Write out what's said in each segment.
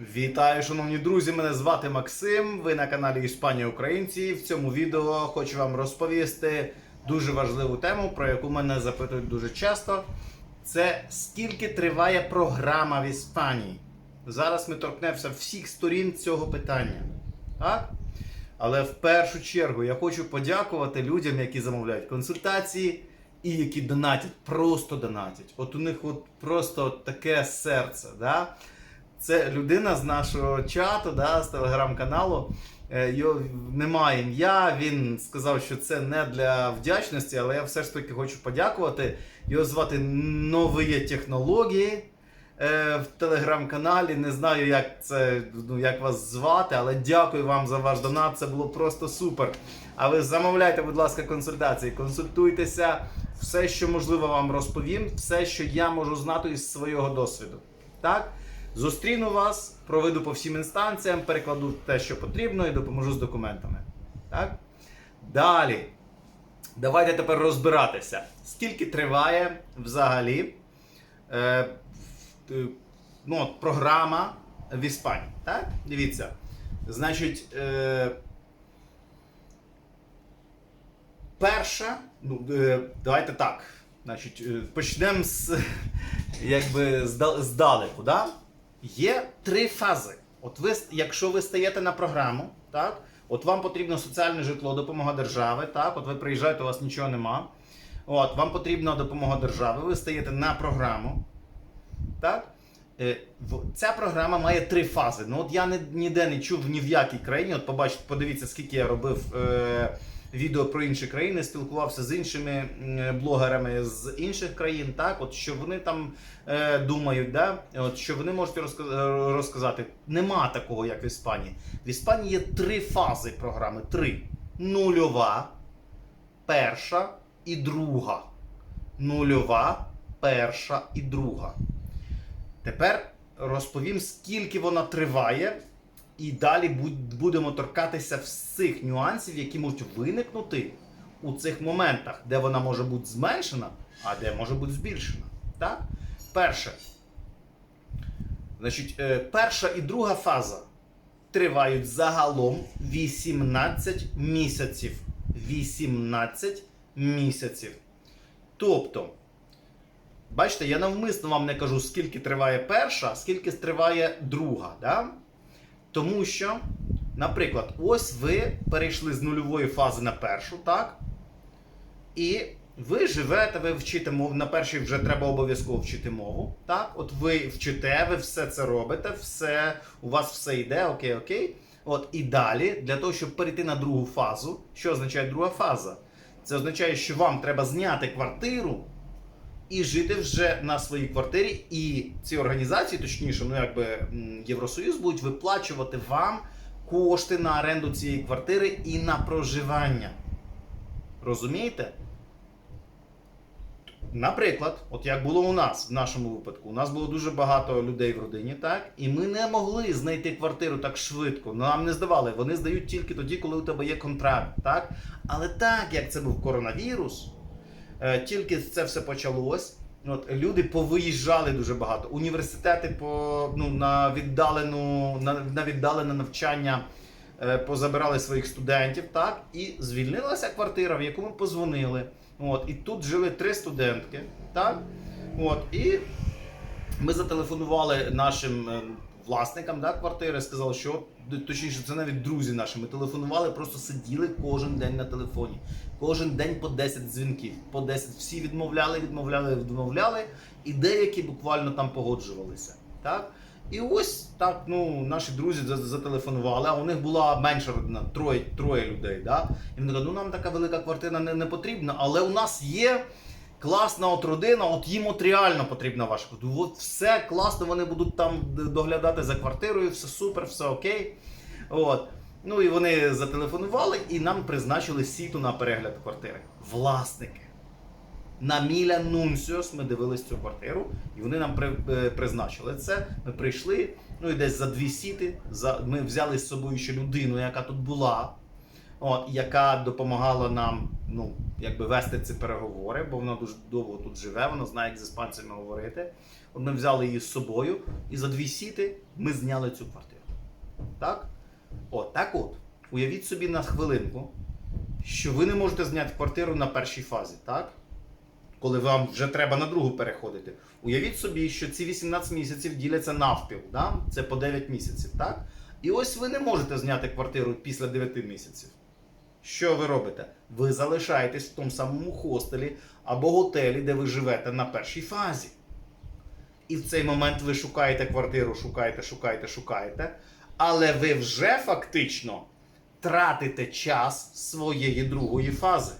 Вітаю, шановні друзі! Мене звати Максим. Ви на каналі Іспанія Українці. В цьому відео хочу вам розповісти дуже важливу тему, про яку мене запитують дуже часто. Це скільки триває програма в Іспанії. Зараз ми торкнемося всіх сторін цього питання. Так? Але в першу чергу я хочу подякувати людям, які замовляють консультації і які донатять, просто донатять. От у них от просто таке серце. Да? Це людина з нашого чату, да, з телеграм-каналу. Е, Його немає ім'я. Він сказав, що це не для вдячності, але я все ж таки хочу подякувати. Його звати Нові технології е, в телеграм-каналі. Не знаю, як це ну, як вас звати, але дякую вам за ваш донат. Це було просто супер. А ви замовляйте, будь ласка, консультації, консультуйтеся. Все, що можливо, вам розповім, все, що я можу знати із свого досвіду. Так? Зустріну вас, проведу по всім інстанціям, перекладу те, що потрібно, і допоможу з документами. Так? Далі. Давайте тепер розбиратися. Скільки триває взагалі е, е, ну, от, програма в Іспанії? Так? Дивіться. Значить, е, перша, ну, е, давайте так. Значить, е, почнемо з, якби, здалеку. Да? Є три фази. От ви, якщо ви стаєте на програму, так, от вам потрібно соціальне житло, допомога держави, так, от ви приїжджаєте, у вас нічого нема. От, вам потрібна допомога держави, ви стаєте на програму. Так? Е, Ця програма має три фази. Ну от я ніде не чув ні в якій країні. От побачите, подивіться, скільки я робив е, відео про інші країни, спілкувався з іншими блогерами з інших країн, так, от що вони там е, думають, да? от, що вони можуть е, розказати. Нема такого, як в Іспанії. В Іспанії є три фази програми: три: нульова, перша і друга. Нульова, перша і друга. Тепер розповім, скільки вона триває, і далі будемо торкатися всіх нюансів, які можуть виникнути у цих моментах, де вона може бути зменшена, а де може бути збільшена. Так? Перше. Значить, е, перша і друга фаза тривають загалом 18 місяців. 18 місяців. Тобто, Бачите, я навмисно вам не кажу, скільки триває перша, скільки триває друга. Да? Тому що, наприклад, ось ви перейшли з нульової фази на першу, так? І ви живете, ви вчите мову. На першій вже треба обов'язково вчити мову. Так? От ви вчите, ви все це робите, все, у вас все йде, окей, окей. От і далі, для того, щоб перейти на другу фазу, що означає друга фаза? Це означає, що вам треба зняти квартиру і жити вже на своїй квартирі. І ці організації, точніше, ну якби Євросоюз, будуть виплачувати вам кошти на оренду цієї квартири і на проживання. Розумієте? Наприклад, от як було у нас в нашому випадку, у нас було дуже багато людей в родині, так? І ми не могли знайти квартиру так швидко. Нам не здавали. Вони здають тільки тоді, коли у тебе є контракт, так? Але так як це був коронавірус, Тільки це все почалось. От, люди повиїжджали дуже багато. Університети по, ну, на, віддалену, на, на віддалене навчання е, позабирали своїх студентів, так? І звільнилася квартира, в яку ми позвонили. От, і тут жили три студентки. Так? От, і ми зателефонували нашим е, власникам да, квартири, сказали, що точніше, це навіть друзі наші. Ми телефонували, просто сиділи кожен день на телефоні. Кожен день по 10 дзвінків. По 10 всі відмовляли, відмовляли, відмовляли, і деякі буквально там погоджувалися. Так? І ось так, ну, наші друзі зателефонували, а у них була менша родина, троє, троє людей. Да? І вони кажуть, ну нам така велика квартира не, не потрібна, але у нас є класна от родина, от їм от реально потрібна ваша квартира. От все класно, вони будуть там доглядати за квартирою, все супер, все окей. От. Ну і вони зателефонували і нам призначили сіту на перегляд квартири. Власники. На Міля Нунсіос ми дивились цю квартиру, і вони нам при, е, призначили це. Ми прийшли, ну і десь за дві сіти. За, ми взяли з собою ще людину, яка тут була, от, яка допомагала нам ну, якби вести ці переговори, бо вона дуже довго тут живе, вона знає, як з іспанцями говорити. От ми взяли її з собою, і за дві сіти ми зняли цю квартиру. Так? От, так от. Уявіть собі на хвилинку, що ви не можете зняти квартиру на першій фазі, так? Коли вам вже треба на другу переходити. Уявіть собі, що ці 18 місяців діляться навпіл, да? це по 9 місяців, так? І ось ви не можете зняти квартиру після 9 місяців. Що ви робите? Ви залишаєтесь в тому самому хостелі або готелі, де ви живете на першій фазі. І в цей момент ви шукаєте квартиру, шукаєте, шукаєте, шукаєте. Але ви вже фактично тратите час своєї другої фази.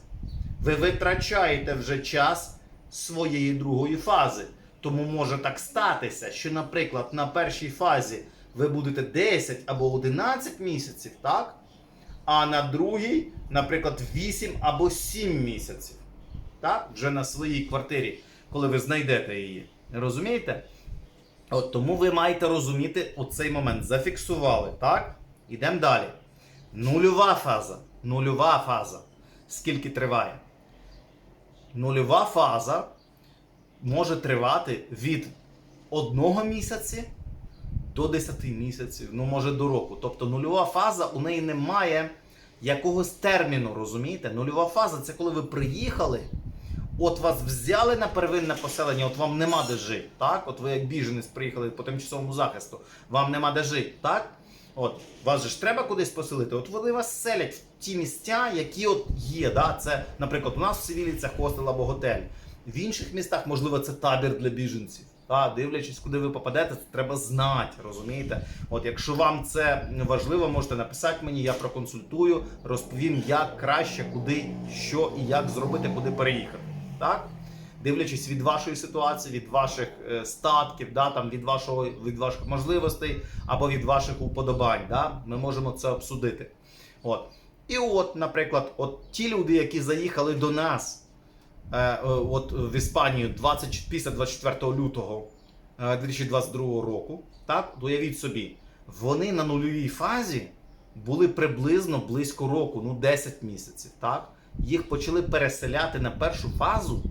Ви витрачаєте вже час своєї другої фази. Тому може так статися, що, наприклад, на першій фазі ви будете 10 або 11 місяців, так? А на другій, наприклад, 8 або 7 місяців. Так? Вже на своїй квартирі, коли ви знайдете її. Розумієте? От тому ви маєте розуміти оцей момент. Зафіксували, так? Ідемо далі. Нульова фаза. Нульова фаза. Скільки триває? Нульова фаза може тривати від одного місяця до 10 місяців, ну може до року. Тобто нульова фаза у неї немає якогось терміну, розумієте? Нульова фаза це коли ви приїхали, от вас взяли на первинне поселення, от вам нема де жити. Так? От ви як біженець приїхали по тимчасовому захисту, вам нема де жити, так? От, вас же ж треба кудись поселити. От вони вас селять в ті місця, які от є. Да? Це, наприклад, у нас в Севілі це хостел або готель. В інших містах, можливо, це табір для біженців. Та, дивлячись, куди ви попадете, це треба знати, розумієте? От якщо вам це важливо, можете написати мені, я проконсультую, розповім, як краще, куди, що і як зробити, куди переїхати. Так? Дивлячись від вашої ситуації, від ваших е, статків, да, там, від, вашого, від ваших можливостей або від ваших уподобань, да, ми можемо це обсудити. От. І от, наприклад, от ті люди, які заїхали до нас от в Іспанію 20, після 24 лютого е, 2022 року, так, уявіть собі, вони на нульовій фазі були приблизно близько року, ну 10 місяців. Так? Їх почали переселяти на першу фазу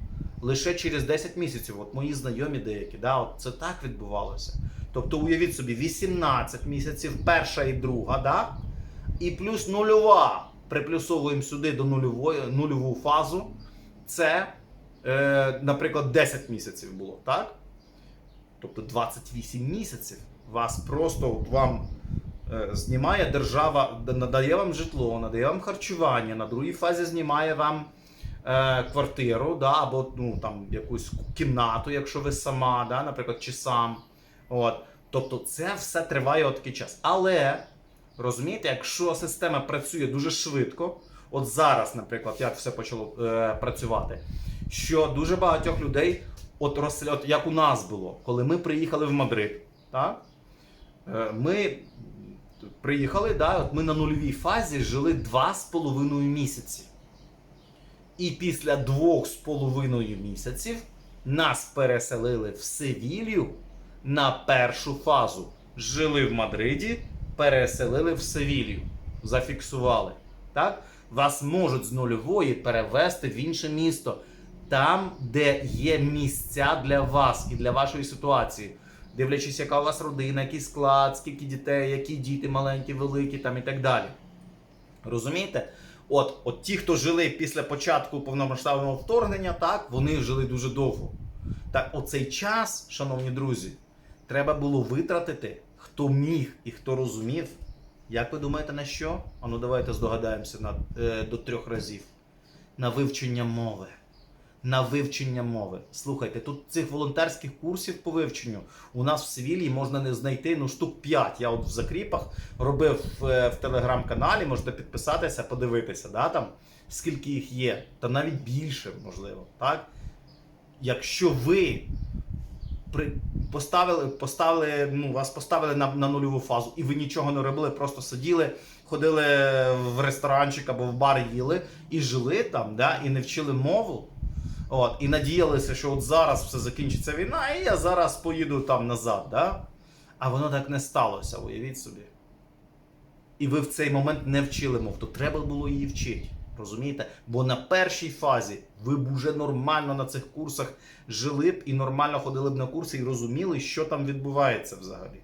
лише через 10 місяців. От мої знайомі деякі, да, от це так відбувалося. Тобто, уявіть собі, 18 місяців, перша і друга, да? і плюс нульова. Приплюсовуємо сюди до нульової, нульову фазу. Це, е, наприклад, 10 місяців було, так? Тобто 28 місяців вас просто от вам е, знімає держава, надає вам житло, надає вам харчування, на другій фазі знімає вам е, квартиру, да, або ну, там, якусь кімнату, якщо ви сама, да, наприклад, чи сам. От. Тобто це все триває такий час. Але розумієте, якщо система працює дуже швидко, от зараз, наприклад, як все почало е, працювати, що дуже багатьох людей, от, от як у нас було, коли ми приїхали в Мадрид, так? Е, ми приїхали, да, от ми на нульовій фазі жили два з половиною місяці. І після двох з половиною місяців нас переселили в Севілью на першу фазу. Жили в Мадриді, переселили в Севілью. Зафіксували. Так? Вас можуть з нульової перевести в інше місто, там, де є місця для вас і для вашої ситуації. Дивлячись, яка у вас родина, який склад, скільки дітей, які діти маленькі, великі там і так далі. Розумієте? От, от ті, хто жили після початку повномасштабного вторгнення, так, вони жили дуже довго. Так, оцей час, шановні друзі, треба було витратити, хто міг і хто розумів. Як ви думаєте, на що? А ну давайте здогадаємося на, е, до трьох разів. На вивчення мови. На вивчення мови. Слухайте, тут цих волонтерських курсів по вивченню у нас в Севілії можна не знайти ну штук 5. Я от в закріпах робив е, в телеграм-каналі, можете підписатися, подивитися, да, там, скільки їх є, та навіть більше, можливо. Так? Якщо ви при, поставили, поставили, ну, вас поставили на, на нульову фазу, і ви нічого не робили, просто сиділи, ходили в ресторанчик або в бар їли і жили там, да, і не вчили мову. От, і надіялися, що от зараз все закінчиться війна, і я зараз поїду там назад. Да? А воно так не сталося, уявіть собі. І ви в цей момент не вчили мов, то треба було її вчити. Розумієте? Бо на першій фазі ви б уже нормально на цих курсах жили б і нормально ходили б на курси і розуміли, що там відбувається взагалі.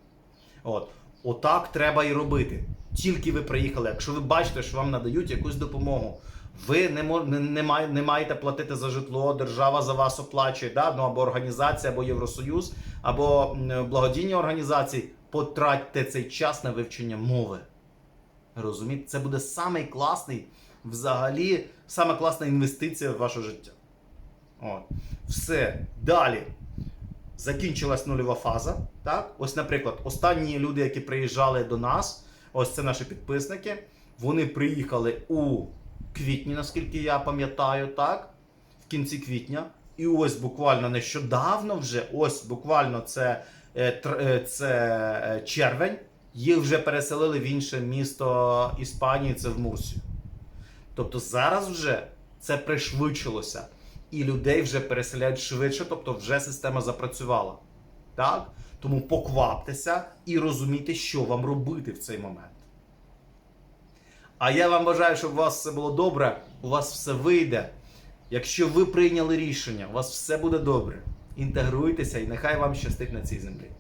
От. Отак треба і робити. Тільки ви приїхали. Якщо ви бачите, що вам надають якусь допомогу, ви не, не, не, має- не маєте платити за житло, держава за вас оплачує, да? ну, або організація, або Євросоюз, або благодійні організації, потратьте цей час на вивчення мови. Розумієте, це буде самий класний, взагалі, сама класна інвестиція в ваше життя. От. Все. Далі. Закінчилась нульова фаза. Так? Ось, наприклад, останні люди, які приїжджали до нас, ось це наші підписники. Вони приїхали у квітні, наскільки я пам'ятаю, так? В кінці квітня. І ось буквально нещодавно вже, ось буквально це, е, е, це е, червень, їх вже переселили в інше місто Іспанії, це в Мурсію. Тобто зараз вже це пришвидшилося, і людей вже переселяють швидше, тобто вже система запрацювала. Так? Тому покваптеся і розумійте, що вам робити в цей момент. А я вам бажаю, щоб у вас все було добре, у вас все вийде. Якщо ви прийняли рішення, у вас все буде добре. Інтегруйтеся і нехай вам щастить на цій землі.